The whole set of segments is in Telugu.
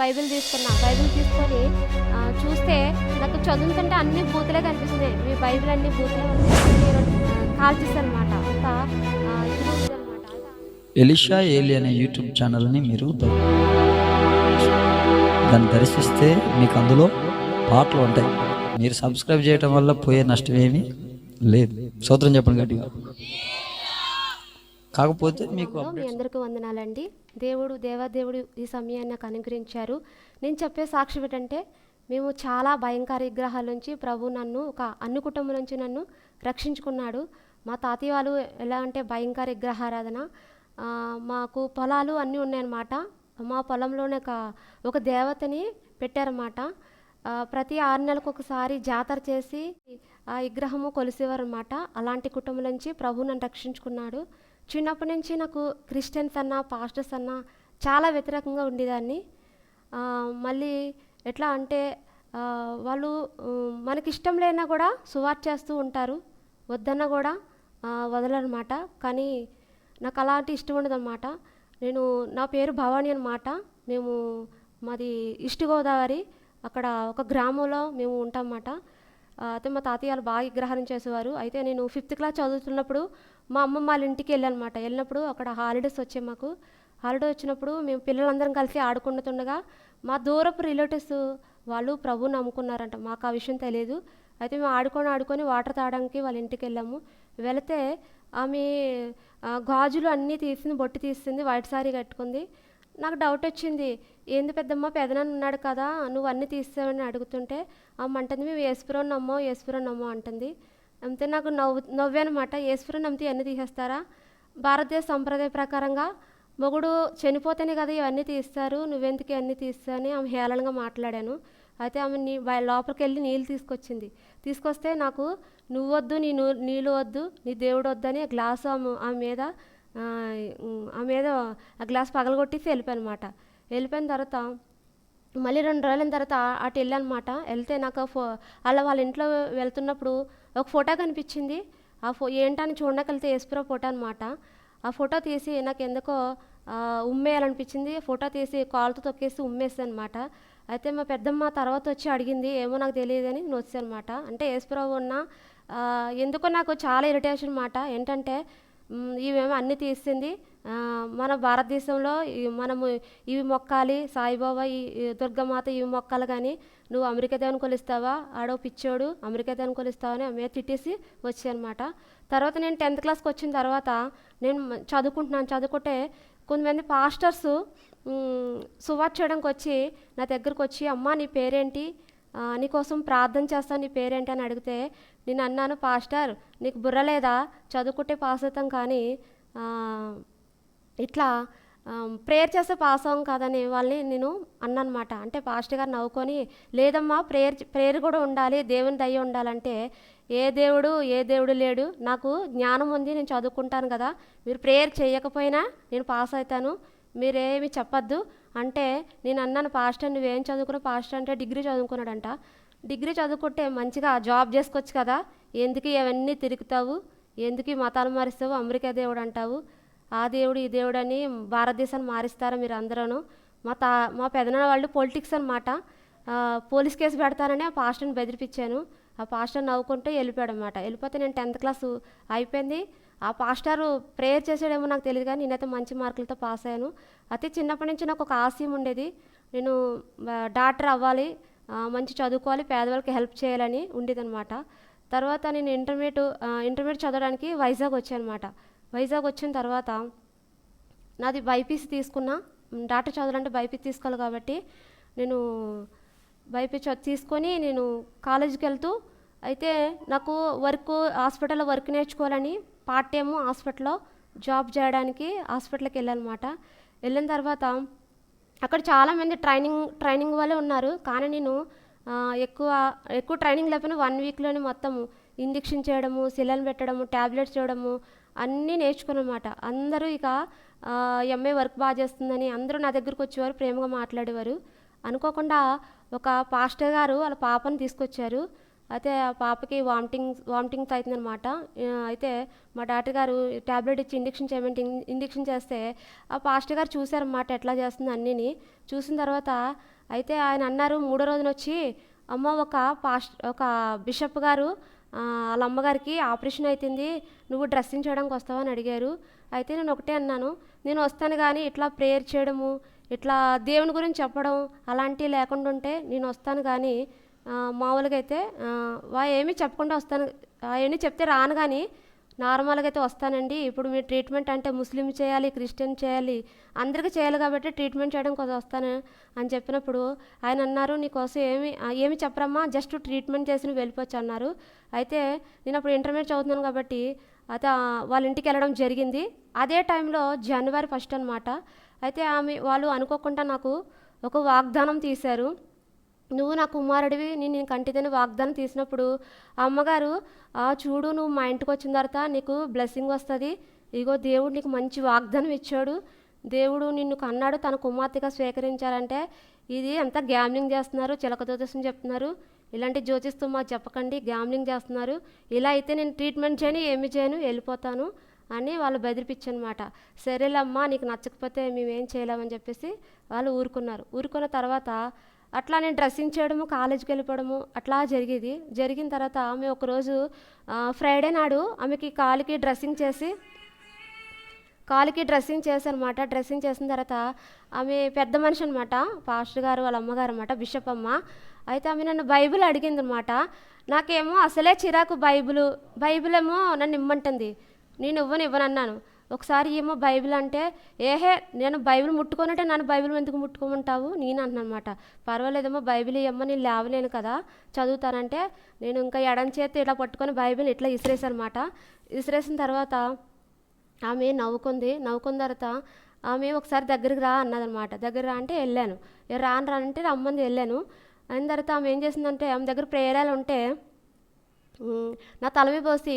బైబిల్ తీసుకున్నా. బైబిల్ తీసుకొని చూస్తే నాకు చదువుతుంటే అన్ని బూతులే కనిపిస్తున్నాయి. మీ బైబిల్ అన్ని బూతులే ఉన్నాయి అనమాట అంతా ఎలిషా ఏలి అనే యూట్యూబ్ ఛానల్ని మీరు దాన్ని దర్శిస్తే మీకు అందులో పాటలు ఉంటాయి. మీరు సబ్స్క్రైబ్ చేయటం వల్ల పోయే నష్టం ఏమీ లేదు. సూత్రం చెప్పండి గట్టిగా. కాకపోతే మీకు మీ అందరికీ వందనాలండి. దేవుడు దేవాదేవుడు ఈ సమయాన్ని నాకు అనుగ్రహించారు. నేను చెప్పే సాక్ష్యం ఏంటంటే మేము చాలా భయంకర విగ్రహాల నుంచి ప్రభు నన్ను ఒక అన్ని కుటుంబం నుంచి నన్ను రక్షించుకున్నాడు. మా తాతయ్య వాళ్ళు ఎలా అంటే భయంకర విగ్రహారాధన. మాకు పొలాలు అన్నీ ఉన్నాయన్నమాట. మా పొలంలోనే ఒక ఒక దేవతని పెట్టారన్నమాట. ప్రతి ఆరు నెలలకు ఒకసారి జాతర చేసి ఆ విగ్రహము కొలిసేవారు అనమాట అలాంటి కుటుంబం నుంచి ప్రభు నన్ను రక్షించుకున్నాడు. చిన్నప్పటి నుంచి నాకు క్రిస్టియన్స్ అన్న పాస్టర్స్ అన్న చాలా వ్యతిరేకంగా ఉండేదాన్ని. మళ్ళీ ఎట్లా అంటే వాళ్ళు మనకి ఇష్టం లేనా కూడా సువార్ చేస్తూ ఉంటారు. వద్దన్నా కూడా వదలనమాట. కానీ నాకు అలాంటి ఇష్టం ఉండదన్నమాట. నేను నా పేరు భవానీ అన్నమాట. మేము మాది ఈస్ట్ గోదావరి. అక్కడ ఒక గ్రామంలో మేము ఉంటామన్నమాట. అన్నమాట అయితే మా తాతయ్య వాళ్ళు బాగా విగ్రహారం చేసేవారు. అయితే నేను ఫిఫ్త్ క్లాస్ చదువుతున్నప్పుడు మా అమ్మమ్మ వాళ్ళ ఇంటికి వెళ్ళానమాట. వెళ్ళినప్పుడు అక్కడ హాలిడేస్ వచ్చాయి మాకు. హాలిడే వచ్చినప్పుడు మేము పిల్లలందరం కలిసి ఆడుకుంటుండగా మా దూరపు రిలేటివ్స్ వాళ్ళు ప్రభు నమ్ముకున్నారంట. మాకు ఆ విషయం తెలియదు. అయితే మేము ఆడుకొని ఆడుకొని వాటర్ తాగడానికి వాళ్ళ ఇంటికి వెళ్ళాము. వెళితే ఆమె గాజులు అన్నీ తీసింది బొట్టు తీసింది వైట్ సారీ కట్టుకుంది. నాకు డౌట్ వచ్చింది. ఏంది పెద్దమ్మ పెదనాన్న ఉన్నాడు కదా నువ్వు అన్నీ తీసావని అడుగుతుంటే అమ్మ అంటుంది మేము ఏసుపురం నమ్మో ఏసుపురం నమ్మో అంటుంది. అంతే నాకు నవ్వు నవ్వానమాట ఏసుపురం నమ్మితే అన్నీ తీసేస్తారా? భారతదేశ సంప్రదాయ ప్రకారంగా మొగుడు చనిపోతేనే కదా ఇవన్నీ తీస్తారు నువ్వెందుకు ఇవన్నీ తీస్తా అని ఆమె హేళనగా మాట్లాడాను. అయితే ఆమె నీ లోపలికి వెళ్ళి నీళ్ళు తీసుకొచ్చింది. తీసుకొస్తే నాకు నువ్వొద్దు నీ నూ- నీళ్ళు వద్దు నీ దేవుడు వద్దని ఆ గ్లాసు ఆమె ఆమె మీద ఆ, ఆమె మీద ఆ గ్లాస్ పగలగొట్టేసి వెళ్ళిపోయాను వెళ్ళిపోయిన తర్వాత మళ్ళీ రెండు రోజుల తర్వాత అటు వెళ్ళానమాట వెళ్తే నాకు ఫో అలా వాళ్ళ ఇంట్లో వెళ్తున్నప్పుడు ఒక ఫోటో కనిపించింది. ఆ ఫో ఏంటని చూడకలితే ఎస్ప్రో ఫోటో అనమాట ఆ ఫోటో తీసి నాకు ఎందుకో ఆ, ఉమ్మేయాలనిపించింది. ఫోటో తీసి కాలుతో తొక్కేసి ఉమ్మేస్తాను అనమాట అయితే మా పెద్దమ్మ తర్వాత వచ్చి అడిగింది ఏమో నాకు తెలియదని నేను అనమాట అంటే యేసుప్రభు ఉన్న ఎందుకో నాకు చాలా ఇరిటేషన్ అనమాట ఏంటంటే ఇవేమో అన్నీ తీసింది. మన భారతదేశంలో మనము ఇవి మొక్కాలి సాయిబాబా ఈ దుర్గమాత ఇవి మొక్కాలి కానీ నువ్వు అమెరికా దేవుని కొలిస్తావా? ఆడో పిచ్చోడు అమెరికా దేవుని కొలుస్తావని అని ఆమె తిట్టేసి వచ్చానమాట తర్వాత నేను టెన్త్ క్లాస్కి వచ్చిన తర్వాత నేను చదువుకుంటున్నాను. చదువుకుంటే కొంతమంది పాస్టర్స్ సువార్ చేయడానికి వచ్చి నా దగ్గరకు వచ్చి అమ్మా నీ పేరేంటి? నీకోసం ప్రార్థన చేస్తాను నీ పేరేంటి? అని అడిగితే నేను అన్నాను పాస్టర్ నీకు బుర్ర లేదా? చదువుకుంటే పాస్ అవుతాం కానీ ఇట్లా ప్రేయర్ చేస్తే పాస్ అవ్వం కాదని వాళ్ళని నేను అన్నమాట అంటే పాస్టర్ గారు నవ్వుకొని లేదమ్మా ప్రేయర్ ప్రేయర్ కూడా ఉండాలి దేవుని దయ ఉండాలంటే ఏ దేవుడు ఏ దేవుడు లేడు. నాకు జ్ఞానం ఉంది నేను చదువుకుంటాను కదా. మీరు ప్రేయర్ చేయకపోయినా నేను పాస్ అవుతాను. మీరేమి చెప్పొద్దు. అంటే నేను అన్నాను పాస్టర్ నువ్వేం చదువుకున్నావు? పాస్టర్ అంటే డిగ్రీ చదువుకున్నాడంట. డిగ్రీ చదువుకుంటే మంచిగా జాబ్ చేసుకోవచ్చు కదా. ఎందుకు ఇవన్నీ తిరుగుతావు? ఎందుకు మతాలు మారుస్తావు? అమెరికా దేవుడు అంటావు. ఆ దేవుడు ఈ దేవుడు అని భారతదేశాన్ని మారిస్తారా మీరు అందరూ మా తా మా పెదనాన్న వాళ్ళు పొలిటిక్స్ అనమాట పోలీస్ కేసు పెడతానని ఆ పాస్టర్ని బెదిరిపించాను. ఆ పాస్టర్ నవ్వుకుంటూ వెళ్ళిపోయాడు అనమాట వెళ్ళిపోతే నేను టెన్త్ క్లాస్ అయిపోయింది. ఆ పాస్టర్ ప్రేయర్ చేసాడేమో నాకు తెలియదు కానీ నేనైతే మంచి మార్కులతో పాస్ అయ్యాను. అయితే చిన్నప్పటి నుంచి నాకు ఒక ఆశయం ఉండేది. నేను డాక్టర్ అవ్వాలి మంచి చదువుకోవాలి పేదవాళ్ళకి హెల్ప్ చేయాలని ఉండేదన్నమాట. తర్వాత నేను ఇంటర్మీడియట్ ఇంటర్మీడియట్ చదవడానికి వైజాగ్ వచ్చానమాట వైజాగ్ వచ్చిన తర్వాత నాది బైపీసీ తీసుకున్నా. డాక్టర్ చదవాలంటే బైపీసీ తీసుకోవాలి కాబట్టి నేను బైపీసీ తీసుకొని నేను కాలేజీకి వెళ్తూ అయితే నాకు వర్క్ హాస్పిటల్లో వర్క్ నేర్చుకోవాలని పార్ట్ టైం హాస్పిటల్లో జాబ్ చేయడానికి హాస్పిటల్కి వెళ్ళానమాట. వెళ్ళిన తర్వాత అక్కడ చాలామంది ట్రైనింగ్ ట్రైనింగ్ వాళ్ళే ఉన్నారు. కానీ నేను ఎక్కువ ఎక్కువ ట్రైనింగ్ లేకపోయినా వన్ వీక్లోనే మొత్తం ఇంజెక్షన్ చేయడము సిలన్ పెట్టడము ట్యాబ్లెట్స్ చేయడము అన్నీ నేర్చుకున్నమాట. అందరూ ఇక ఎంఏ వర్క్ బాగా చేస్తుందని అందరూ నా దగ్గరకు వచ్చేవారు ప్రేమగా మాట్లాడేవారు. అనుకోకుండా ఒక పాస్టర్ గారు వాళ్ళ పాపను తీసుకొచ్చారు. అయితే ఆ పాపకి వామిటింగ్ వామిటింగ్స్ అవుతుందన్నమాట. అయితే మా డాక్టర్ గారు ట్యాబ్లెట్ ఇచ్చి ఇంజెక్షన్ చేయమంటే ఇన్- ఇంజెక్షన్ చేస్తే ఆ పాస్టర్ గారు చూశారన్నమాట ఎట్లా చేస్తుంది అన్నీని. చూసిన తర్వాత అయితే ఆయన అన్నారు మూడో రోజున వచ్చి అమ్మ ఒక పాస్ట్ ఒక బిషప్ గారు వాళ్ళ అమ్మగారికి ఆపరేషన్ అవుతుంది నువ్వు డ్రెస్సింగ్ చేయడానికి వస్తావా అని అడిగారు. అయితే నేను ఒకటే అన్నాను నేను వస్తాను కానీ ఇట్లా ప్రేయర్ చేయడము ఇట్లా దేవుని గురించి చెప్పడం అలాంటివి లేకుండా ఉంటే నేను వస్తాను కానీ మామూలుగా అయితే వా ఏమీ చెప్పకుండా వస్తాను అవన్నీ చెప్తే రాను కానీ నార్మల్గా అయితే వస్తానండి. ఇప్పుడు మీ ట్రీట్మెంట్ అంటే ముస్లిం చేయాలి క్రిస్టియన్ చేయాలి అందరికీ చేయాలి కాబట్టి ట్రీట్మెంట్ చేయడం కోసం వస్తాను అని చెప్పినప్పుడు ఆయన అన్నారు నీకోసం ఏమి ఏమి చెప్పరమ్మా జస్ట్ ట్రీట్మెంట్ చేసి వెళ్ళిపోవచ్చు అన్నారు. అయితే నేను అప్పుడు ఇంటర్మీడియట్ చదువుతున్నాను కాబట్టి అయితే వాళ్ళ ఇంటికి వెళ్ళడం జరిగింది. అదే టైంలో జనవరి ఫస్ట్ అనమాట అయితే ఆమె వాళ్ళు అనుకోకుండా నాకు ఒక వాగ్దానం తీశారు. నువ్వు నా కుమారుడివి నేను నేను కంటిదని వాగ్దానం తీసినప్పుడు అమ్మగారు "ఆ, చూడు నువ్వు మా ఇంటికి వచ్చిన తర్వాత నీకు బ్లెస్సింగ్ వస్తుంది. ఇగో దేవుడు నీకు మంచి వాగ్దానం ఇచ్చాడు. దేవుడు నిన్ను కన్నాడు తన కుమార్తెగా స్వీకరించాలంటే ఇది అంతా గ్యామ్లింగ్ చేస్తున్నారు చిలక జ్యోతిష్యం చెప్తున్నారు. ఇలాంటి జ్యోతిస్తూ మాకు చెప్పకండి గ్యామ్లింగ్ చేస్తున్నారు. ఇలా అయితే నేను ట్రీట్మెంట్ చేయను ఏమి చేయను వెళ్ళిపోతాను అని వాళ్ళు బెదిరిపించనమాట. సరేలమ్మా నీకు నచ్చకపోతే మేమేం చేయలేమని చెప్పేసి వాళ్ళు ఊరుకున్నారు. ఊరుకున్న తర్వాత అట్లా నేను డ్రెస్సింగ్ చేయడము కాలేజీకి వెళ్ళిపోవడము అట్లా జరిగేది. జరిగిన తర్వాత ఆమె ఒకరోజు ఫ్రైడే నాడు ఆమెకి కాలుకి డ్రెస్సింగ్ చేసి కాలుకి డ్రెస్సింగ్ చేశారనమాట డ్రెస్సింగ్ చేసిన తర్వాత ఆమె పెద్ద మనిషి అనమాట పాస్టర్ గారు వాళ్ళ అమ్మగారు అనమాట బిషప్ అమ్మ. అయితే ఆమె నన్ను బైబిల్ అడిగింది అనమాట. నాకేమో అసలే చిరాకు బైబిల్ బైబిల్ ఏమో నన్ను ఇమ్మంటుంది. నేను ఇవ్వను ఇవ్వనన్నాను. ఒకసారి ఏమో బైబిల్ అంటే ఏహే నేను బైబిల్ ముట్టుకోనంటే నన్ను బైబిల్ ఎందుకు ముట్టుకోమంటావు? నేను అన్నమాట పర్వాలేదేమో బైబిల్ ఏమో నేను లేవలేను కదా. చదువుతానంటే నేను ఇంకా ఎడం చేతి ఇలా పట్టుకొని బైబిల్ ఇట్లా ఇసిరేసానమాట ఇసిరేసిన తర్వాత ఆమె నవ్వుకుంది. నవ్వుకున్న తర్వాత ఆమె ఒకసారి దగ్గరికి రా అన్నదనమాట. దగ్గర రా అంటే వెళ్ళాను. రాను రానంటే రమ్మంది వెళ్ళాను. అయిన తర్వాత ఆమె ఏం చేసిందంటే ఆమె దగ్గర ప్రేరాలు ఉంటే నా తల మీద పోసి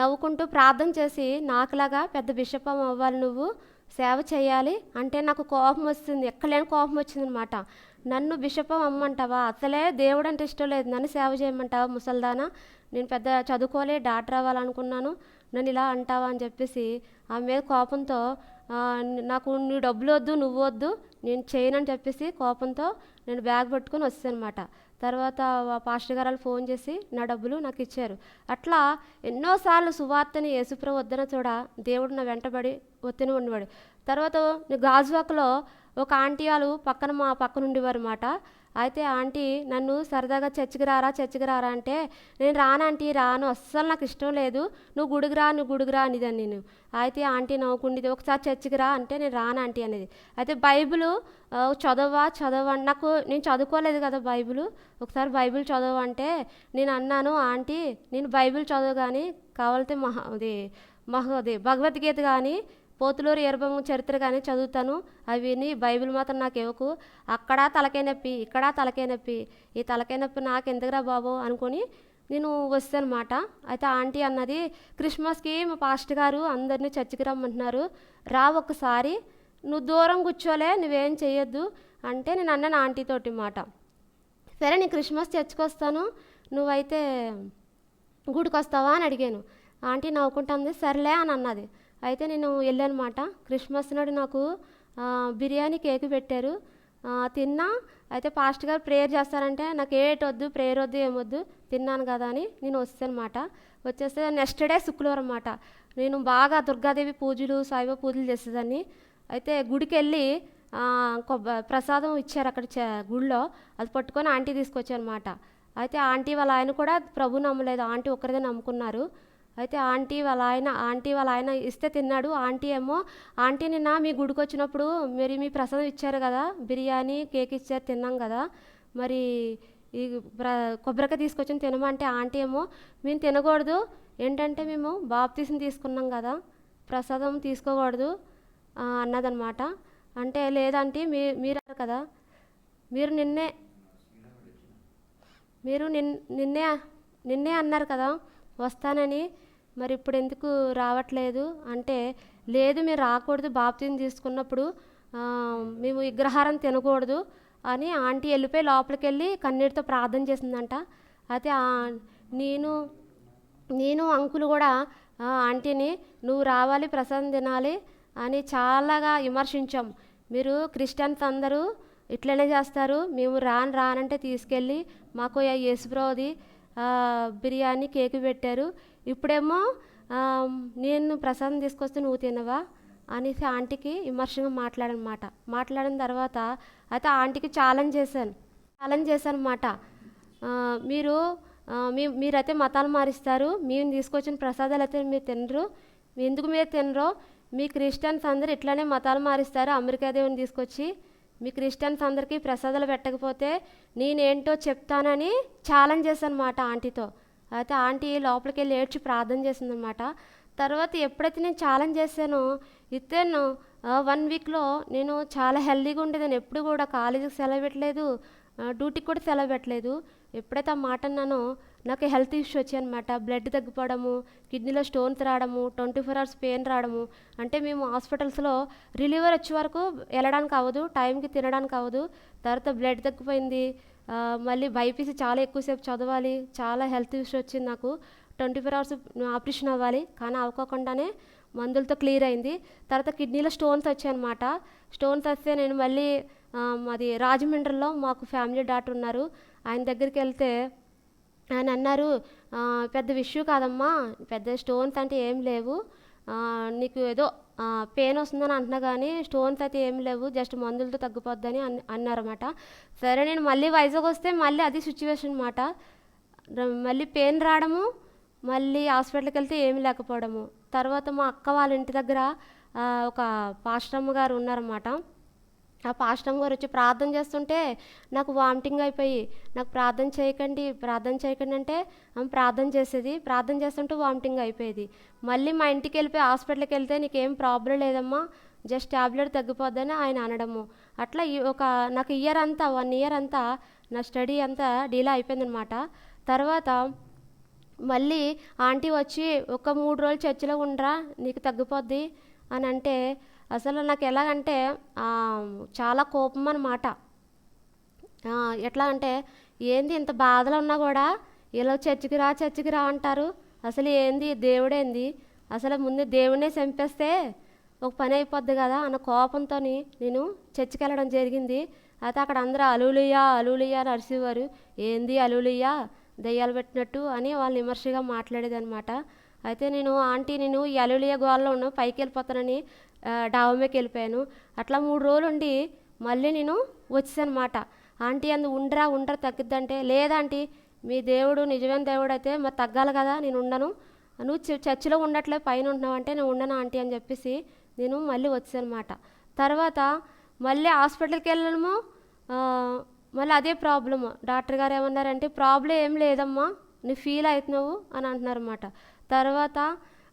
నవ్వుకుంటూ ప్రార్థన చేసి నాకులాగా పెద్ద బిషప్ అవ్వాలి నువ్వు సేవ చేయాలి అంటే నాకు కోపం వస్తుంది ఎక్కలేని కోపం వచ్చిందనమాట. నన్ను బిషపం అమ్మంటావా? అసలే దేవుడు అంటే ఇష్టం లేదు. నన్ను సేవ చేయమంటావా ముసల్దానా? నేను పెద్ద చదువుకోలే డాక్టర్ అవ్వాలనుకున్నాను. నన్ను ఇలా అంటావా అని చెప్పేసి ఆమె మీద కోపంతో నాకు నీ డబ్బులు వద్దు నువ్వు వద్దు నేను చేయనని చెప్పేసి కోపంతో నేను బ్యాగ్ పట్టుకొని వస్తానమాట తర్వాత పాస్టర్ గారు ఫోన్ చేసి నా డబ్బులు నాకు ఇచ్చారు. అట్లా ఎన్నోసార్లు సువార్తని యేసుప్రభు వద్దన చూడ దేవుడు నా వెంటబడి ఒత్తిని ఉండేవాడు తర్వాత గాజువాకలో ఒక ఆంటీ వాళ్ళు పక్కన మా పక్కన ఉండేవారు అనమాట అయితే ఆంటీ నన్ను సరదాగా చర్చికి రారా చర్చికి రారా అంటే నేను రానంటీ రాను. అస్సలు నాకు ఇష్టం లేదు. నువ్వు గుడికి రా నువ్వు గుడికి రా అనేదాన్ని నేను. అయితే ఆంటీ నవ్వుకుండేది ఒకసారి చర్చికి రా అంటే నేను రాను ఆంటీ అనేది. అయితే బైబిల్ చదవా చదవ నాకు నేను చదువుకోలేదు కదా బైబిల్. ఒకసారి బైబిల్ చదవ అంటే నేను అన్నాను ఆంటీ నేను బైబిల్ చదవ కానీ కావాలితే మహా అది మహా అది భగవద్గీత కానీ పోతులూరు ఎరబము చరిత్ర కానీ చదువుతాను. అవి విని బైబిల్ మాత్రం నాకు ఇవ్వకు. అక్కడ తలకాయ నొప్పి ఇక్కడ తలకాయ నొప్పి ఈ తలకాయ నొప్పి నాకు ఎందుకురా బాబు అనుకొని నేను వస్తానమాట. అయితే ఆంటీ అన్నది క్రిస్మస్కి మా పాస్ట్ గారు అందరినీ చర్చికి రమ్మంటున్నారు. రా ఒక్కసారి. నువ్వు దూరం కూర్చోలే నువ్వేం చేయొద్దు అంటే నేను అన్నాను ఆంటీ తోటి మాట. సరే నేను క్రిస్మస్ చర్చికి వస్తాను నువ్వైతే గుడికి వస్తావా అని అడిగాను. ఆంటీ నవ్వుకుంటుంది సర్లే అని అన్నది. అయితే నేను వెళ్ళానమాట. క్రిస్మస్ నాడు నాకు బిర్యానీ కేక్ పెట్టారు. తిన్నా. అయితే పాస్ట్ గారు ప్రేయర్ చేస్తారంటే నాకు ఏటొద్దు వద్దు ప్రేయర్ వద్దు ఏమొద్దు తిన్నాను కదా అని నేను వస్తానమాట వచ్చేస్తే నెక్స్ట్ డే శుక్రవారం అన్నమాట. నేను బాగా దుర్గాదేవి పూజలు సాయిబాబా పూజలు చేసేదాన్ని. అయితే గుడికి వెళ్ళి కొబ్బ ప్రసాదం ఇచ్చారు అక్కడ చ- గుడిలో అది పట్టుకొని ఆంటీ తీసుకొచ్చారనమాట అయితే ఆంటీ వాళ్ళ ఆయన కూడా ప్రభు నమ్మలేదు. ఆంటీ ఒక్కరిదే నమ్ముకున్నారు. అయితే ఆంటీ వాళ్ళ ఆయన ఆంటీ వాళ్ళ ఆయన ఇస్తే తిన్నాడు. ఆంటీ ఏమో ఆంటీ నిన్న మీ గుడికి వచ్చినప్పుడు మరి మీ ప్రసాదం ఇచ్చారు కదా బిర్యానీ కేక్ ఇచ్చారు తిన్నాం కదా. మరి ఈ ప్ర కొబ్బరికాయ తీసుకొచ్చి తినమంటే ఆంటీ ఏమో మేము తినకూడదు. ఏంటంటే మేము బాప్తీసం తీసుకున్నాం కదా ప్రసాదం తీసుకోకూడదు. అన్నదనమాట. అన్నదన్నమాట అంటే లేదంటే మీ మీరు కదా మీరు నిన్నే మీరు నిన్ నిన్నే నిన్నే అన్నారు కదా వస్తానని మరి ఇప్పుడు ఎందుకు రావట్లేదు? అంటే లేదు మీరు రాకూడదు బాప్తిని తీసుకున్నప్పుడు మేము విగ్రహారం తినకూడదు అని ఆంటీ వెళ్ళిపోయి లోపలికి వెళ్ళి కన్నీటితో ప్రార్థన చేసిందంట. అయితే నేను నేను అంకులు కూడా ఆంటీని నువ్వు రావాలి ప్రసాదం తినాలి అని చాలాగా విమర్శించాం. మీరు క్రిస్టియన్స్ అందరూ ఇట్లనే చేస్తారు మేము రాను రానంటే తీసుకెళ్ళి మాకు ఆ బిర్యానీ కేక్ పెట్టారు. ఇప్పుడేమో నేను ప్రసాదం తీసుకొస్తే నువ్వు తినవా అనేసి ఆంటీకి విమర్శగా మాట్లాడనమాట. మాట్లాడిన తర్వాత అయితే ఆంటీకి ఛాలెంజ్ చేశాను. ఛాలెంజ్ చేశాను అనమాట మీరు మీ మీరైతే మతాలు మారిస్తారు మేము తీసుకొచ్చిన ప్రసాదాలు అయితే మీరు తినరు. ఎందుకు మీరు తినరో? మీ క్రిస్టియన్స్ అందరు ఇట్లానే మతాలు మారిస్తారు అమెరికా దేవుని తీసుకొచ్చి మీ క్రిస్టియన్స్ అందరికీ ప్రసాదాలు పెట్టకపోతే నేనేంటో చెప్తానని ఛాలెంజ్ చేశాను అనమాట ఆంటీతో. అయితే ఆంటీ లోపలికి వెళ్ళి ఏడ్చి ప్రార్థన చేసిందనమాట. తర్వాత ఎప్పుడైతే నేను ఛాలెంజ్ చేశానో ఇతను వన్ వీక్లో నేను చాలా హెల్దీగా ఉండేదాన్ని. ఎప్పుడు కూడా కాలేజీకి సెలవు పెట్టలేదు డ్యూటీకి కూడా సెలవు పెట్టలేదు. ఎప్పుడైతే ఆ మాట అన్నానో నాకు హెల్త్ ఇష్యూ వచ్చాయన్నమాట. బ్లడ్ తగ్గిపోవడము కిడ్నీలో స్టోన్స్ రావడము ట్వంటీ ఫోర్ అవర్స్ పెయిన్ రావడము. అంటే మేము హాస్పిటల్స్లో రిలీవర్ వచ్చే వరకు వెళ్ళడానికి అవ్వదు టైంకి తినడానికి అవ్వదు. తర్వాత బ్లడ్ తగ్గిపోయింది మళ్ళీ బైపీసీ చాలా ఎక్కువసేపు చదవాలి చాలా హెల్త్ ఇష్యూ వచ్చింది నాకు. ట్వంటీ ఫోర్ అవర్స్ ఆపరేషన్ అవ్వాలి కానీ అవ్వకుండానే మందులతో క్లియర్ అయింది. తర్వాత కిడ్నీలో స్టోన్స్ వచ్చాయన్నమాట. స్టోన్స్ వస్తే నేను మళ్ళీ మాది రాజమండ్రిలో మాకు ఫ్యామిలీ డాక్టర్ ఉన్నారు. ఆయన దగ్గరికి వెళ్తే ఆయన అన్నారు పెద్ద విషయం కాదమ్మా పెద్ద స్టోన్స్ అంటే ఏం లేవు. నీకు ఏదో పెయిన్ వస్తుందని అంటున్నా కానీ స్టోన్స్ అయితే ఏం లేవు జస్ట్ మందులతో తగ్గిపోద్దని అన్ అన్నారన్నమాట. సరే నేను మళ్ళీ వైజాగ్ వస్తే మళ్ళీ అది సిచ్యువేషన్ అనమాట మళ్ళీ పెయిన్ రావడము మళ్ళీ హాస్పిటల్కి వెళ్తే ఏమీ లేకపోవడము. తర్వాత మా అక్క వాళ్ళ ఇంటి దగ్గర ఒక పాస్టమ్మ గారు ఉన్నారన్నమాట. నా పాస్టమ్ గారు వచ్చి ప్రార్థన చేస్తుంటే నాకు వామిటింగ్ అయిపోయి నాకు ప్రార్థన చేయకండి ప్రార్థన చేయకండి అంటే ఆమె ప్రార్థన చేసేది ప్రార్థన చేస్తుంటే వామిటింగ్ అయిపోయేది. మళ్ళీ మా ఇంటికి వెళ్ళిపోయి హాస్పిటల్కి వెళ్తే నీకేం ప్రాబ్లం లేదమ్మా జస్ట్ ట్యాబ్లెట్ తగ్గిపోద్దని ఆయన అనడము. అట్లా ఈ ఒక నాకు ఇయర్ అంతా వన్ ఇయర్ అంతా నా స్టడీ అంతా డీలా అయిపోయిందనమాట. తర్వాత మళ్ళీ ఆంటీ వచ్చి ఒక మూడు రోజులు చర్చిలో ఉండరా నీకు తగ్గిపోద్ది అని అంటే అసలు నాకు ఎలాగంటే చాలా కోపం అన్నమాట ఎట్లా అంటే ఏంది ఇంత బాధలో ఉన్నా కూడా ఇలా చర్చికి రా చర్చికి రా అంటారు. అసలు ఏంది దేవుడేంది? అసలు ముందు దేవుడినే చంపేస్తే ఒక పని అయిపోద్ది కదా అన్న కోపంతో నేను చర్చికి వెళ్ళడం జరిగింది. అయితే అక్కడ అందరూ అలులియా అలులియా అని ఏంది అలులియా దయ్యాలు పెట్టినట్టు అని వాళ్ళు విమర్శగా మాట్లాడేది అనమాట అయితే నేను ఆంటీ నేను ఈ అలులియా గోల్లో ఉన్న పైకి వెళ్ళిపోతానని డాబామేకి వెళ్ళిపోయాను అట్లా మూడు రోజులు ఉండి మళ్ళీ నేను వచ్చానమాట ఆంటీ అందు ఉండరా ఉండరా తగ్గిద్దంటే. లేదంటీ మీ దేవుడు నిజమైన దేవుడు అయితే మరి తగ్గాలి కదా నేను ఉండను. నువ్వు చర్చిలో ఉండట్లే పైన ఉంటున్నావు అంటే నేను ఉండను ఆంటీ అని చెప్పేసి నేను మళ్ళీ వచ్చానమాట తర్వాత మళ్ళీ హాస్పిటల్కి వెళ్ళడము మళ్ళీ అదే ప్రాబ్లము. డాక్టర్ గారు ఏమన్నారంటే ప్రాబ్లం ఏం లేదమ్మా నువ్వు ఫీల్ అవుతున్నావు అని అంటున్నారన్నమాట. తర్వాత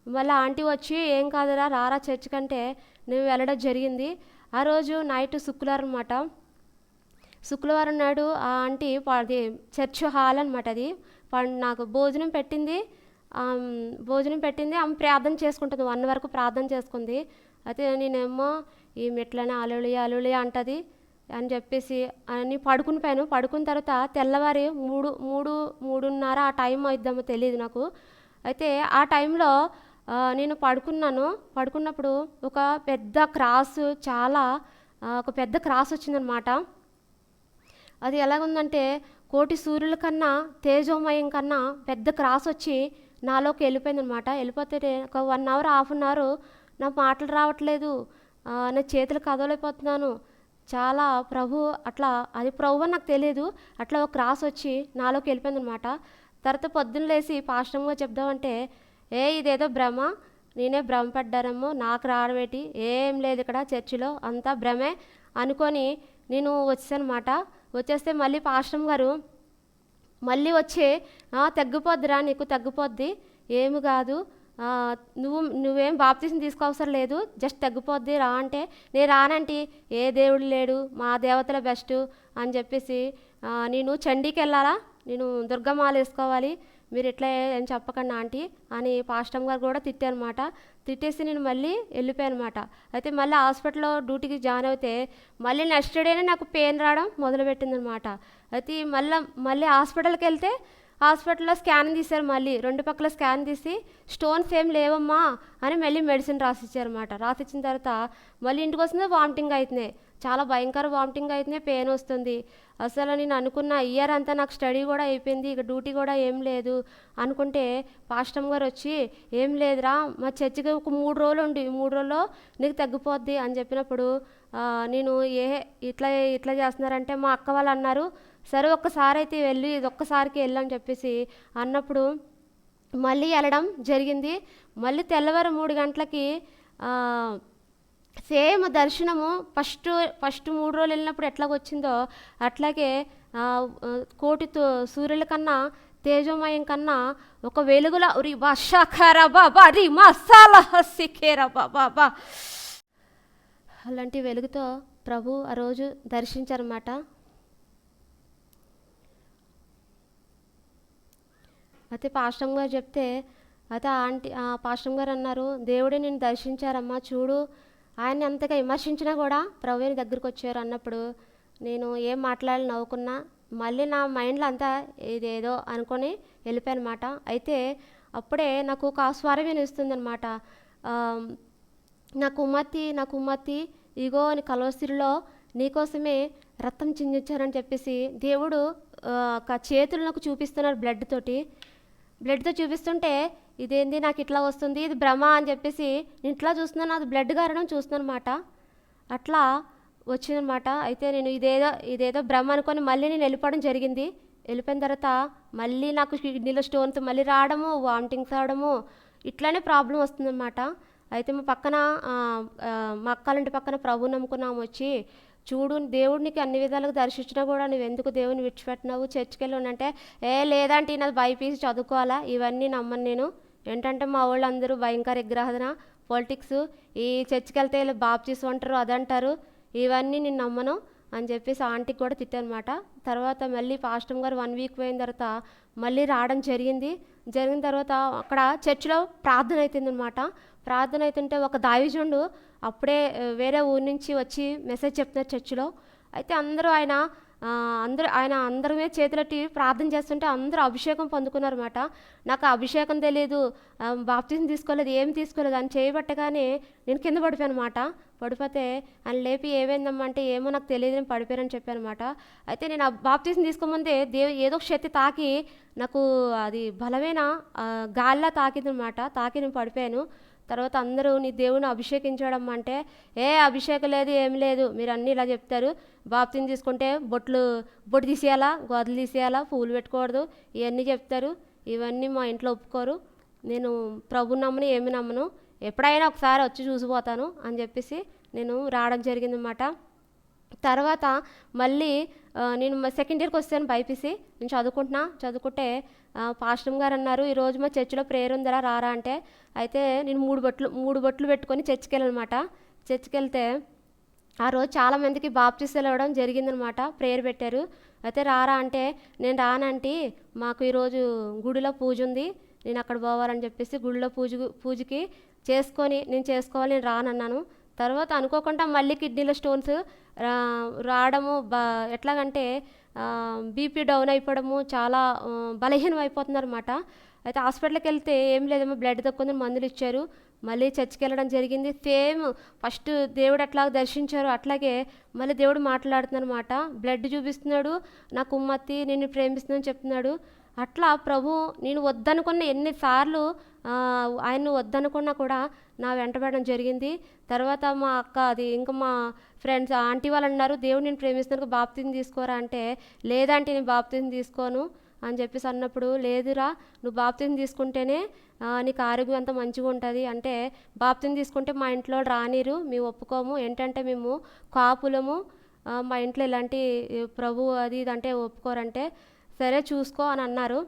మళ్ళీ ఆంటీ వచ్చి ఏం కాదురా రారా చర్చ్ కంటే నువ్వు వెళ్ళడం జరిగింది. ఆ రోజు నైట్ శుక్రవారం అనమాట శుక్రవారం నాడు ఆ ఆంటీ అది చర్చ్ హాల్ అనమాట అది. ప- నాకు భోజనం పెట్టింది. భోజనం పెట్టింది. ఆమె ప్రార్థన చేసుకుంటుంది. వన్ వరకు ప్రార్థన చేసుకుంది. అయితే నేనేమో ఈ మెట్లనే అలులి అలులి అంటది అని చెప్పేసి అని పడుకుని పోయాను పడుకున్న తర్వాత తెల్లవారి మూడు మూడు మూడున్నర ఆ టైం అవుద్దామో తెలియదు నాకు. అయితే ఆ టైంలో నేను పడుకున్నాను. పడుకున్నప్పుడు ఒక పెద్ద క్రాస్ చాలా ఒక పెద్ద క్రాస్ వచ్చిందనమాట. అది ఎలాగుందంటే కోటి సూర్యుల కన్నా తేజోమయం కన్నా పెద్ద క్రాస్ వచ్చి నాలోకి వెళ్ళిపోయిందనమాట. వెళ్ళిపోతే ఒక one hour half an hour నా మాటలు రావట్లేదు. నా చేతులు కదవలేకపోతున్నాను చాలా ప్రభు అట్లా అది ప్రభు అని నాకు తెలియదు అట్లా ఒక క్రాస్ వచ్చి నాలోకి వెళ్ళిపోయిందనమాట. తర్వాత పొద్దున్న లేచి పాశ్రమంగా చెప్దామంటే ఏ ఇదేదో భ్రమ? నేనే భ్రమపడ్డానమ్మో నాకు రావడమేటి ఏం లేదు ఇక్కడ చర్చిలో అంతా భ్రమే అనుకొని నేను వచ్చానమాట వచ్చేస్తే మళ్ళీ పాశ్రం గారు మళ్ళీ వచ్చి తగ్గిపోద్దిరా నీకు తగ్గిపోద్ది. ఏమి కాదు. నువ్వు నువ్వేం బాప్తీసం తీసుకోవసరం లేదు. జస్ట్ తగ్గిపోద్ది రా అంటే. నేను రానంటి. ఏ దేవుడు లేడు. మా దేవతల బెస్ట్. అని చెప్పేసి నేను చండీకి వెళ్ళాలా? నేను దుర్గమాల వేసుకోవాలి. మీరు ఎట్లా అని చెప్పకండి ఆంటీ. అని పాస్టమ్ గారు కూడా తిట్టారనమాట తిట్టేసి నేను మళ్ళీ వెళ్ళిపోయానమాట అయితే మళ్ళీ హాస్పిటల్లో డ్యూటీకి జాయిన్ అయితే మళ్ళీ నెక్స్ట్ డేనే నాకు పెయిన్ రావడం మొదలుపెట్టిందనమాట అయితే మళ్ళీ మళ్ళీ హాస్పిటల్కి వెళ్తే హాస్పిటల్లో స్కాన్ తీశారు మళ్ళీ. రెండు పక్కల స్కాన్ తీసి స్టోన్స్ ఏం లేవమ్మా అని మళ్ళీ మెడిసిన్ రాసిచ్చారన్నమాట. రాసిచ్చిన తర్వాత మళ్ళీ ఇంటికి వస్తుంది వామిటింగ్ అవుతున్నాయి. చాలా భయంకర వామిటింగ్ అయితేనే పెయిన్ వస్తుంది. అసలు నేను అనుకున్న ఇయర్ అంతా నాకు స్టడీ కూడా అయిపోయింది ఇక డ్యూటీ కూడా ఏం లేదు అనుకుంటే పాస్టమ్ గారు వచ్చి ఏం లేదురా మా చర్చికి ఒక మూడు రోజులు ఉండి మూడు రోజుల్లో నీకు తగ్గిపోద్ది అని చెప్పినప్పుడు నేను ఏ ఇట్లా ఇట్లా చేస్తున్నారంటే మా అక్క వాళ్ళు అన్నారు సరే ఒక్కసారి అయితే వెళ్ళి ఇది ఒక్కసారికి వెళ్ళని చెప్పేసి అన్నప్పుడు మళ్ళీ వెళ్ళడం జరిగింది. మళ్ళీ తెల్లవారు మూడు గంటలకి సేమ్ దర్శనము ఫస్ట్ ఫస్ట్ మూడు రోజులు వెళ్ళినప్పుడు ఎట్లాగ వచ్చిందో అట్లాగే కోటి సూర్యుల కన్నా తేజోమయం కన్నా ఒక వెలుగుల ఉరి బాషాఖార బాబా రి మసాలా హసికేరా బాబా బా అలాంటి వెలుగుతో ప్రభు ఆ రోజు దర్శించారన్నమాట. అయితే పాష్టం గారు చెప్తే అయితే ఆంటీ ఆ గారు అన్నారు దేవుడే నేను దర్శించారమ్మా చూడు ఆయన్ని అంతగా విమర్శించినా కూడా ప్రవీణ్ దగ్గరికి వచ్చారు అన్నప్పుడు నేను ఏం మాట్లాడాలి నవ్వుకున్నా మళ్ళీ నా మైండ్లో అంతా ఇదేదో అనుకొని వెళ్ళిపోయాను అయితే అప్పుడే నాకు ఒక స్వరం వినిస్తుందనమాట నా కుమ్మతి నా కుమ్మతి ఇగో నీ కలవసిరిలో నీకోసమే రక్తం చిందించారని చెప్పేసి దేవుడు ఒక చేతులు నాకు చూపిస్తున్నారు బ్లడ్ తోటి. బ్లడ్తో చూపిస్తుంటే ఇదేంది నాకు ఇట్లా వస్తుంది ఇది భ్రమ అని చెప్పేసి నేను ఇట్లా చూస్తున్నాను అది బ్లడ్ కారణం చూస్తున్నాను అనమాట అట్లా వచ్చిందనమాట అయితే నేను ఇదేదో ఇదేదో భ్రమ అనుకొని మళ్ళీ నేను వెళ్ళిపోవడం జరిగింది. వెళ్ళిపోయిన తర్వాత మళ్ళీ నాకు కిడ్నీలో స్టోన్తో మళ్ళీ రావడము వామిటింగ్స్ రావడము ఇట్లానే ప్రాబ్లం వస్తుందన్నమాట. అయితే మా పక్కన మా అక్కలంటి పక్కన ప్రభు నమ్ముకున్నాము వచ్చి చూడు దేవుడికి అన్ని విధాలుగా దర్శించినా కూడా నువ్వు ఎందుకు దేవుని విడిచిపెట్టినావు? చర్చికి వెళ్ళి అంటే ఏ లేదంటే నాది బైపీసీ చదువుకోవాలా? ఇవన్నీ నమ్మను నేను. ఏంటంటే మా వాళ్ళందరూ భయంకర విగ్రహణ పొలిటిక్స్ ఈ చర్చికి వెళ్తే వీళ్ళు బాప్తీస్ అంటారు అదంటారు. ఇవన్నీ నేను నమ్మను అని చెప్పేసి ఆంటీకి కూడా తిట్టానమాట. తర్వాత మళ్ళీ పాస్టమ్ గారు వన్ వీక్ పోయిన తర్వాత మళ్ళీ రావడం జరిగింది. జరిగిన తర్వాత అక్కడ చర్చిలో ప్రార్థన అవుతుందన్నమాట ప్రార్థన అవుతుంటే ఒక దావిజుండు అప్పుడే వేరే ఊరి నుంచి వచ్చి మెసేజ్ చెప్తున్నారు చర్చిలో. అయితే అందరూ ఆయన అందరూ ఆయన అందరమే చేతులెట్టి ప్రార్థన చేస్తుంటే అందరూ అభిషేకం పొందుకున్నారన్నమాట. నాకు ఆ అభిషేకం తెలియదు బాప్తిజం తీసుకోలేదు ఏం తీసుకోలేదు అని చేయబట్టగానే నేను కింద పడిపోయాను అనమాట పడిపోతే ఆయన లేపి ఏమైందమ్మంటే ఏమో నాకు తెలియదు నేను పడిపోయారని చెప్పాను అనమాట అయితే నేను ఆ బాప్తిజం తీసుకోముందే దేవు ఏదో ఒక శక్తి తాకి నాకు అది బలమైన గాల్లా తాకింది తాకిందనమాట తాకి నేను పడిపోయాను. తర్వాత అందరూ నీ దేవుని అభిషేకించడం అంటే ఏ అభిషేకం లేదు ఏం లేదు మీరు అన్నీ ఇలా చెప్తారు. బాప్తిని తీసుకుంటే బొట్లు బొట్టు తీసేయాలా గోదలు తీసేయాలా పూలు పెట్టుకోకూడదు ఇవన్నీ చెప్తారు. ఇవన్నీ మా ఇంట్లో ఒప్పుకోరు. నేను ప్రభు నమ్మను ఏమి నమ్మను. ఎప్పుడైనా ఒకసారి వచ్చి చూసిపోతాను అని చెప్పేసి నేను రావడం జరిగిందన్నమాట. తర్వాత మళ్ళీ నేను సెకండ్ ఇయర్కి వస్తాను బైపీసీ. నేను చదువుకుంటున్నా. చదువుకుంటే పాస్టమ్ గారు అన్నారు ఈరోజు మా చర్చిలో ప్రేయర్ ఉందరా రారా అంటే. అయితే నేను మూడు బొట్లు మూడు బొట్లు పెట్టుకొని చర్చికి వెళ్ళానమాట చర్చికి వెళ్తే ఆ రోజు చాలామందికి మందికి బాప్తీసాలు ఇవ్వడం జరిగిందనమాట. ప్రేయర్ పెట్టారు. అయితే రారా అంటే నేను రానంటే మాకు ఈరోజు గుడిలో పూజ ఉంది. నేను అక్కడ పోవాలని చెప్పేసి గుడిలో పూజ పూజకి చేసుకొని నేను చేసుకోవాలి నేను రానన్నాను. తర్వాత అనుకోకుండా మళ్ళీ కిడ్నీలో స్టోన్స్ రావడము బా ఎట్లాగంటే బీపీ డౌన్ అయిపోవడము చాలా బలహీనం అయిపోతున్నారు అనమాట అయితే హాస్పిటల్కి వెళ్తే ఏం లేదమ్మా బ్లడ్ తక్కువ మందులు ఇచ్చారు. మళ్ళీ చర్చికి వెళ్ళడం జరిగింది. సేమ్ ఫస్ట్ దేవుడు అట్లా దర్శించారు. అట్లాగే మళ్ళీ దేవుడు మాట్లాడుతున్నారన్నమాట. బ్లడ్ చూపిస్తున్నాడు నా కుమ్మత్తి నేను ప్రేమిస్తున్నాను చెప్తున్నాడు. అట్లా ప్రభు నేను వద్దనుకున్న ఎన్నిసార్లు ఆయన్ని వద్దనుకున్నా కూడా నా వెంటబడడం జరిగింది. తర్వాత మా అక్క అది ఇంకా మా ఫ్రెండ్స్ ఆంటీ వాళ్ళు అన్నారు దేవుడు నేను ప్రేమిస్తున్నాను బాప్తిని తీసుకోరా? అంటే లేదంటే నేను బాప్తిని తీసుకోను. అని చెప్పేసి అన్నప్పుడు లేదురా నువ్వు బాప్తిని తీసుకుంటేనే నీకు ఆరోగ్యం అంతా మంచిగా ఉంటుంది. అంటే బాప్తిని తీసుకుంటే మా ఇంట్లో రానిరు మేము ఒప్పుకోము. ఏంటంటే మేము కాపులము. మా ఇంట్లో ఇలాంటి ప్రభు అది ఇది అంటే ఒప్పుకోరంటే సరే చూసుకో అని అన్నారు.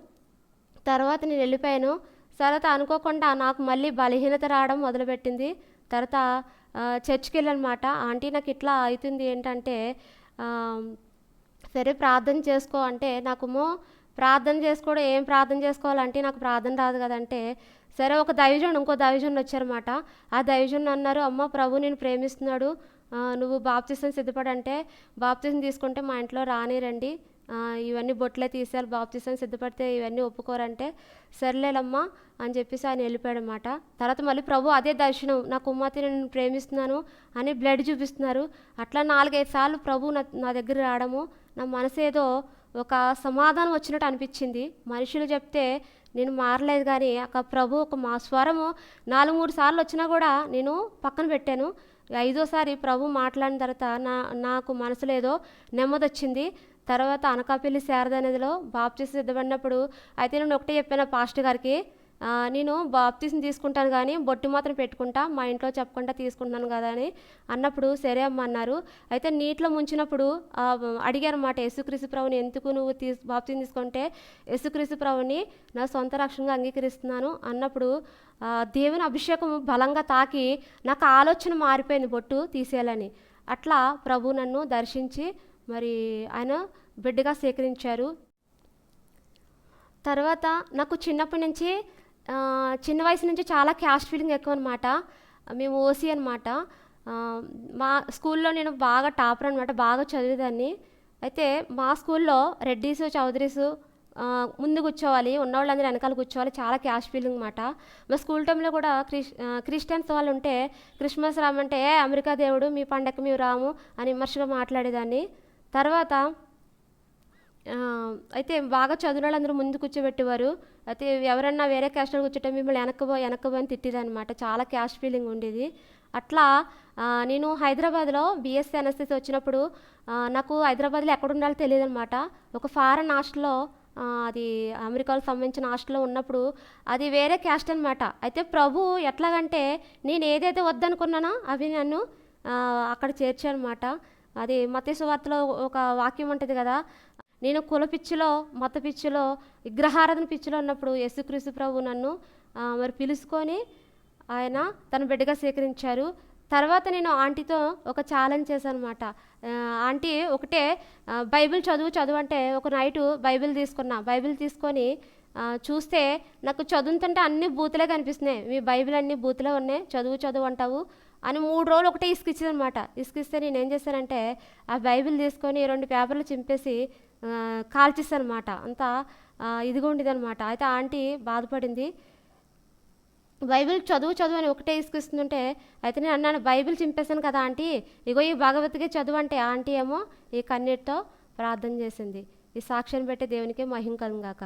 తర్వాత నేను వెళ్ళిపోయాను. తర్వాత అనుకోకుండా నాకు మళ్ళీ బలహీనత రావడం మొదలుపెట్టింది. తర్వాత చర్చ్కి వెళ్ళనమాట ఆంటీ నాకు ఇట్లా అవుతుంది ఏంటంటే సరే ప్రార్థన చేసుకో అంటే నాకేమో ప్రార్థన చేసుకోవడం ఏం ప్రార్థన చేసుకోవాలంటే నాకు ప్రార్థన రాదు కదంటే సరే ఒక దైవజన్ ఇంకో దైవజన్ వచ్చారన్నమాట. ఆ దైవజన్ అన్నారు అమ్మ ప్రభు నేను ప్రేమిస్తున్నాడు. నువ్వు బాప్తిసం సిద్ధపడంటే బాప్తిసం తీసుకుంటే మా ఇంట్లో రానిరండి. ఇవన్నీ బొట్లే తీసేయాలి బాప్తీసం సిద్ధపడితే ఇవన్నీ ఒప్పుకోరంటే సర్లేలమ్మా అని చెప్పేసి ఆయన వెళ్ళిపోయాడు అనమాట తర్వాత మళ్ళీ ప్రభు అదే దర్శనం నా కుమార్తె నేను ప్రేమిస్తున్నాను అని బ్లడ్ చూపిస్తున్నారు. అట్లా నాలుగైదు సార్లు ప్రభు నా నా దగ్గర రావడము నా మనసు ఏదో ఒక సమాధానం వచ్చినట్టు అనిపించింది. మనుషులు చెప్తే నేను మారలేదు కానీ ఒక ప్రభు ఒక మా స్వరము నాలుగు మూడు సార్లు వచ్చినా కూడా నేను పక్కన పెట్టాను. ఐదోసారి ప్రభు మాట్లాడిన తర్వాత నా నాకు మనసులో ఏదో నెమ్మది వచ్చింది. తర్వాత అనకాపల్లి శారదా నదిలో బాప్తీసం సిద్ధపడినప్పుడు అయితే నేను ఒకటే చెప్పాను పాస్టర్ గారికి నేను బాప్తీసం తీసుకుంటాను కానీ బొట్టు మాత్రం పెట్టుకుంటా మా ఇంట్లో చెప్పకుండా తీసుకుంటున్నాను కదా అని అన్నప్పుడు సరే అమ్మ అన్నారు. అయితే నీటిలో ముంచినప్పుడు అడిగారు అన్నమాట యేసుక్రీస్తు ప్రభుని ఎందుకు నువ్వు తీసు బాప్తీసం తీసుకుంటే యేసుక్రీస్తు ప్రభుని నా సొంత రక్షణగా అంగీకరిస్తున్నాను అన్నప్పుడు దేవుని అభిషేకం బలంగా తాకి నాకు ఆలోచన మారిపోయింది బొట్టు తీసేయాలని. అట్లా ప్రభు నన్ను దర్శించి మరి ఆయన బిడ్డగా స్వీకరించారు తర్వాత నాకు చిన్నప్పటి నుంచి చిన్న వయసు నుంచి చాలా క్యాస్ట్ ఫీలింగ్ ఎక్కువ అనమాట మేము ఓసీ అనమాట మా స్కూల్లో నేను బాగా టాపర్ అనమాట బాగా చదివేదాన్ని. అయితే మా స్కూల్లో రెడ్డీస్ చౌదరీస్ ముందు కూర్చోవాలి ఉన్నవాళ్ళందరూ వెనకాల కూర్చోవాలి చాలా క్యాష్ ఫీలింగ్ అనమాట మా స్కూల్ టైంలో కూడా క్రిస్ క్రిస్టియన్స్ వాళ్ళు ఉంటే క్రిస్మస్ రామంటే ఏ అమెరికా దేవుడు మీ పండగ మేము రాము అని విమర్శగా మాట్లాడేదాన్ని. తర్వాత అయితే బాగా చదివిన వాళ్ళందరూ ముందు కూర్చోబెట్టేవారు. అయితే ఎవరన్నా వేరే క్యాస్ట్లో కూర్చుంటే మిమ్మల్ని వెనక్కబో వెనక్కబో అని తిట్టేదనమాట చాలా క్యాస్ట్ ఫీలింగ్ ఉండేది. అట్లా నేను హైదరాబాద్లో బీఎస్సీ ఎన్ఎస్ఎస్ వచ్చినప్పుడు నాకు హైదరాబాద్లో ఎక్కడ ఉండాలో తెలియదు అనమాట ఒక ఫారెన్ హాస్టల్లో అది అమెరికాలో సంబంధించిన హాస్టల్లో ఉన్నప్పుడు అది వేరే క్యాస్ట్ అనమాట అయితే ప్రభు ఎట్లాగంటే నేను ఏదైతే వద్దనుకున్నానో అవి నన్ను అక్కడ చేర్చానమాట అది మతేసు వార్తలో ఒక వాక్యం ఉంటుంది కదా నేను కుల పిచ్చిలో మత పిచ్చిలో విగ్రహారాధన పిచ్చిలో ఉన్నప్పుడు యేసుక్రీస్తు ప్రభు నన్ను మరి పిలుచుకొని ఆయన తన బిడ్డగా స్వీకరించారు. తర్వాత నేను ఆంటీతో ఒక ఛాలెంజ్ చేశాను అనమాట ఆంటీ ఒకటే బైబిల్ చదువు చదువు అంటే ఒక నైటు బైబిల్ తీసుకున్నా. బైబిల్ తీసుకొని చూస్తే నాకు చదువుతుంటే అన్ని బూతులే కనిపిస్తున్నాయి. మీ బైబిల్ అన్ని బూతులే ఉన్నాయి. చదువు చదువు అంటావు. అని మూడు రోజులు ఒకటే ఇసుకిచ్చింది అనమాట ఇసుకిస్తే నేను ఏం చేశానంటే ఆ బైబిల్ తీసుకొని రెండు పేపర్లు చింపేసి ఆ, అనమాట అంతా ఇదిగా ఉండేదనమాట. అయితే ఆంటీ బాధపడింది. బైబిల్ చదువు చదువు అని ఒకటే ఇసుకిస్తుంటే అయితే నేను అన్నాను బైబిల్ చింపేశాను కదా ఆంటీ. ఇగో ఈ భగవద్గీత చదువు అంటే ఆంటీ ఏమో ఈ కన్నీటితో ప్రార్థన చేసింది. ఈ సాక్ష్యం పెట్టే దేవునికి మహిం కలుగాక